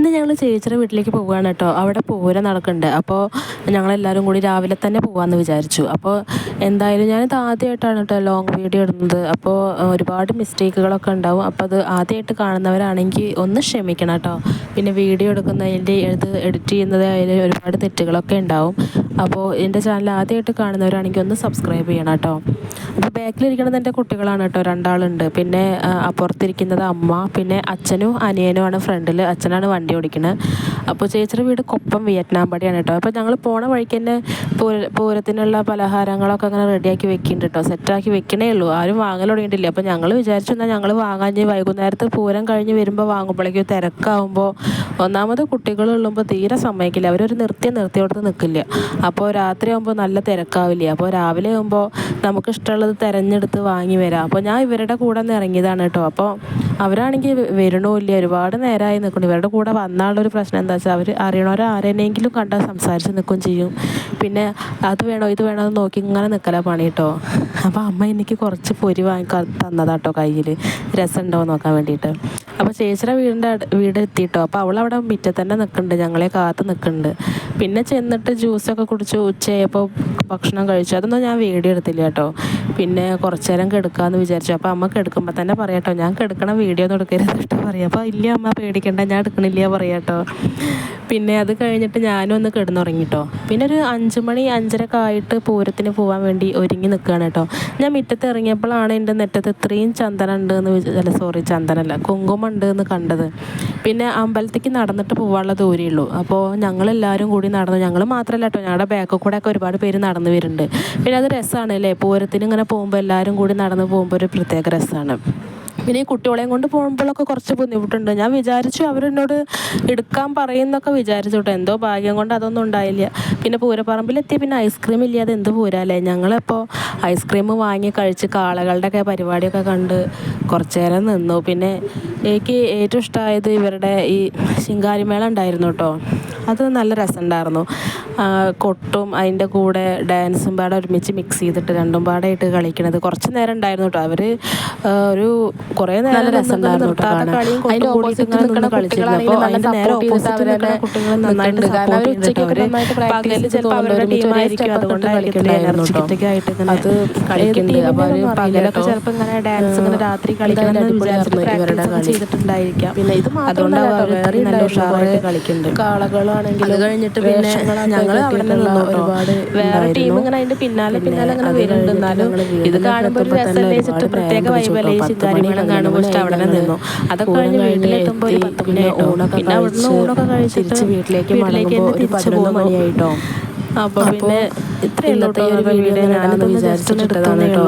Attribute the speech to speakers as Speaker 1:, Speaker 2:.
Speaker 1: ഇന്ന് ഞങ്ങൾ ചേച്ചിയുടെ വീട്ടിലേക്ക് പോവുകയാണ് കേട്ടോ. അവിടെ പൂരം നടക്കുന്നുണ്ട്. അപ്പോൾ ഞങ്ങളെല്ലാവരും കൂടി രാവിലെ തന്നെ പോകാമെന്ന് വിചാരിച്ചു. അപ്പോൾ എന്തായാലും ഞാനിത് ആദ്യമായിട്ടാണ് കേട്ടോ ലോങ് വീഡിയോ ഇടുന്നത്. അപ്പോൾ ഒരുപാട് മിസ്റ്റേക്കുകളൊക്കെ ഉണ്ടാവും. അപ്പോൾ അത് ആദ്യമായിട്ട് കാണുന്നവരാണെങ്കിൽ ഒന്ന് ക്ഷമിക്കണം കേട്ടോ. പിന്നെ വീഡിയോ എടുക്കുന്നതിന്റെ ഇത് എഡിറ്റ് ചെയ്യുന്നത് അതിൽ ഒരുപാട് തെറ്റുകളൊക്കെ ഉണ്ടാവും. അപ്പോൾ എന്റെ ചാനൽ ആദ്യമായിട്ട് കാണുന്നവരാണെങ്കിൽ ഒന്ന് സബ്സ്ക്രൈബ് ചെയ്യണം കേട്ടോ അപ്പോൾ ബാക്കിലിരിക്കുന്നത് എന്റെ കുട്ടികളാണ് കേട്ടോ രണ്ടാളുണ്ട്. പിന്നെ അപ്പുറത്തിരിക്കുന്നത് അമ്മ പിന്നെ അച്ഛനും അനിയനുമാണ് ഫ്രണ്ടിൽ അച്ഛനാണ് വണ്ടി ഓടിക്കുന്നത് അപ്പോൾ ചേച്ചിയുടെ വീട് കൊപ്പം വിയറ്റ്നാം പടിയാണ് കേട്ടോ അപ്പോൾ ഞങ്ങൾ പോണ വഴിക്ക് തന്നെ പൂര പൂരത്തിനുള്ള പലഹാരങ്ങളൊക്കെ അങ്ങനെ റെഡിയാക്കി വെക്കുന്നുണ്ട് കേട്ടോ സെറ്റാക്കി വെക്കണേ ഉള്ളൂ. ആരും വാങ്ങൽ തുടങ്ങിയിട്ടില്ല. അപ്പോൾ ഞങ്ങൾ വിചാരിച്ചു എന്നാൽ ഞങ്ങൾ വാങ്ങാൻ വൈകുന്നേരത്ത് പൂരം കഴിഞ്ഞ് വരുമ്പോൾ വാങ്ങുമ്പോഴേക്കും തിരക്കാവുമ്പോൾ ഒന്നാമത് കുട്ടികളുള്ളുമ്പോൾ തീരെ സമ്മതിക്കില്ല. അവരൊരു നിർത്തി നിർത്തിയോടത്ത് നിൽക്കില്ല അപ്പോൾ രാത്രി ആകുമ്പോൾ നല്ല തിരക്കാവില്ല? അപ്പോൾ രാവിലെ ആകുമ്പോൾ നമുക്ക് ഇഷ്ടമുള്ളത് തിരഞ്ഞെടുത്ത് വാങ്ങി വരാം. അപ്പോൾ ഞാൻ ഇവരുടെ കൂടെ നിന്ന് ഇറങ്ങിയതാണ് കേട്ടോ. അപ്പോൾ അവരാണെങ്കിൽ വരണമില്ല ഒരുപാട് നേരമായി നിൽക്കുന്നു ഇവരുടെ കൂടെ വന്നാലുള്ളൊരു പ്രശ്നം എന്താ വെച്ചാൽ അവർ അറിയണവരെ ആരെന്നെങ്കിലും കണ്ടാൽ സംസാരിച്ച് നിൽക്കുകയും ചെയ്യും. പിന്നെ അത് വേണോ ഇത് വേണോ എന്ന് നോക്കി ഇങ്ങനെ നിൽക്കല പണി കേട്ടോ. അപ്പോൾ അമ്മ എനിക്ക് കുറച്ച് പൊരി വാങ്ങി തന്നതാട്ടോ കയ്യിൽ രസമുണ്ടോ നോക്കാൻ വേണ്ടിയിട്ട്. അപ്പോൾ ചേച്ചിയുടെ വീടിന്റെ വീട് എത്തിയിട്ടോ അപ്പോൾ അവളവിടെ മുറ്റത്ത് തന്നെ നിൽക്കുന്നുണ്ട് ഞങ്ങളെ കാത്ത് നിൽക്കുന്നുണ്ട് പിന്നെ ചെന്നിട്ട് ജ്യൂസൊക്കെ കുടിച്ച് ഉച്ചയായപ്പോൾ ഭക്ഷണം കഴിച്ചു. അതൊന്നും ഞാൻ വീഡിയോ എടുത്തില്ല കേട്ടോ. പിന്നെ കുറച്ച് നേരം കിടക്കാമെന്ന് വിചാരിച്ചു. അപ്പോൾ അമ്മ കിടക്കുമ്പോൾ തന്നെ പറയാട്ടോ ഞാൻ കിടക്കണ വീഡിയോ ഒന്നും എടുക്കരുത് പറയാം. അപ്പോൾ ഇല്ല അമ്മ പേടിക്കണ്ട ഞാൻ എടുക്കണില്ല പറയാം കേട്ടോ പിന്നെ അത് കഴിഞ്ഞിട്ട് ഞാനും ഒന്ന് കിടന്നുറങ്ങിട്ടോ. പിന്നെ ഒരു അഞ്ച് മണി അഞ്ചരക്കെ ആയിട്ട് പൂരത്തിന് പോകാൻ വേണ്ടി ഒരുങ്ങി നിൽക്കുകയാണ് കേട്ടോ. ഞാൻ മുറ്റത്ത് ഇറങ്ങിയപ്പോഴാണ് എന്റെ നെറ്റത്ത് ഇത്രയും ചന്ദനം ഉണ്ട് എന്ന് അല്ല സോറി ചന്ദനല്ല കുങ്കുമം ഉണ്ട് എന്ന് കണ്ടത്. പിന്നെ അമ്പലത്തേക്ക് നടന്നിട്ട് പോകാനുള്ള ദൂരേ ഉള്ളൂ അപ്പോൾ ഞങ്ങളെല്ലാവരും കൂടി നടന്നു. ഞങ്ങൾ മാത്രമല്ല കേട്ടോ. ഞങ്ങളുടെ ബാക്കിൽ കൂടെ ഒക്കെ ഒരുപാട് പേര് നടന്നു വരുന്നുണ്ട്. പിന്നെ അത് രസമാണ് അല്ലേ? പൂരത്തിന് ഇങ്ങനെ പോകുമ്പോൾ എല്ലാവരും കൂടി നടന്ന് പോകുമ്പോൾ ഒരു പ്രത്യേക രസമാണ് പിന്നെ ഈ കുട്ടികളെയും കൊണ്ട് പോകുമ്പോഴൊക്കെ കുറച്ച് ബുദ്ധിമുട്ടുണ്ട്. ഞാൻ വിചാരിച്ചു അവരെന്നോട് എടുക്കാൻ പറയുന്നൊക്കെ വിചാരിച്ചു കേട്ടോ. എന്തോ ഭാഗ്യം കൊണ്ട് അതൊന്നും ഉണ്ടായില്ല. പിന്നെ പൂരപ്പറമ്പിലെത്തി പിന്നെ ഐസ്ക്രീം ഇല്ലാതെ എന്ത് പൂരല്ലേ? ഞങ്ങളപ്പോൾ ഐസ്ക്രീം വാങ്ങി കഴിച്ച് കാളകളുടെയൊക്കെ പരിപാടിയൊക്കെ കണ്ട് കുറച്ച് നേരം നിന്നു. പിന്നെ എനിക്ക് ഏറ്റവും ഇഷ്ടമായത് ഇവരുടെ ഈ ശിങ്കാരിമേള ഉണ്ടായിരുന്നു കേട്ടോ. അത് നല്ല രസമുണ്ടായിരുന്നു. ഉണ്ടായിരുന്നു കൊട്ടും അതിന്റെ കൂടെ ഡാൻസും പാടെ ഒരുമിച്ച് മിക്സ് ചെയ്തിട്ട് രണ്ടും പാടായിട്ട് കളിക്കണത്. കുറച്ച് നേരം ഉണ്ടായിരുന്നു കേട്ടോ. അവർ ഒരു കുറേ നേരം രസമുണ്ടായിരുന്നു കേട്ടോ കളിച്ചിരുന്നു. അപ്പോൾ അതിന്റെ നേരെ ഓപ്പോസിറ്റ് നിൽക്കുന്ന കുട്ടികൾ നന്നായിട്ട് സപ്പോർട്ട് ചെയ്തിട്ട് അവർ പകൽ ചിലപ്പോൾ അവരുടെ ടീമായിരിക്കും അതുകൊണ്ട് അത് കളിക്കുന്നുണ്ട്. അപ്പോൾ അവർ പകലൊക്കെ ചിലപ്പോൾ ഇങ്ങനെ ഡാൻസ് ഇങ്ങനെ രാത്രി കളിക്കണം വിചാരിച്ചിട്ട് ചെയ്തിട്ടുണ്ടായിരിക്കാം. പിന്നെ ഇത് അതുകൊണ്ട് അവർ നല്ല ഉഷാറായിട്ട് കളിക്കുന്നുണ്ട്. കാളകളാണെങ്കിൽ അത് കഴിഞ്ഞിട്ട് പിന്നെ ഞങ്ങൾ അവിടെ നിന്നു ഒരുപാട് വേറെ ടീം ഇങ്ങനെ അതിന്റെ പിന്നാലെ പിന്നാലെ അങ്ങനെ വരുന്നുണ്ട്. എന്നാലും ഇത് കാണുമ്പോൾ ഒരു രസം വെച്ചിട്ട് പ്രത്യേക വൈബല്ലേ ഈ കാണുമ്പോൾ ഇഷ്ടം അവിടെ നിന്നു. അതൊക്കെ കഴിഞ്ഞ് വീട്ടിലെത്തുമ്പോൾ ഒരു പത്ത് മണി ഊണൊക്കെ പിന്നെ അവിടുന്ന് ഊണൊക്കെ കഴിച്ചിട്ട് വീട്ടിലേക്ക് മടങ്ങുമ്പോൾ തന്നെ തിരിച്ചു മണിയായിട്ടോ. അപ്പോൾ പിന്നെ ഇത്രയുള്ള വീഡിയോ ഞാനൊന്ന് വിചാരിച്ചിട്ടതാണ് കേട്ടോ.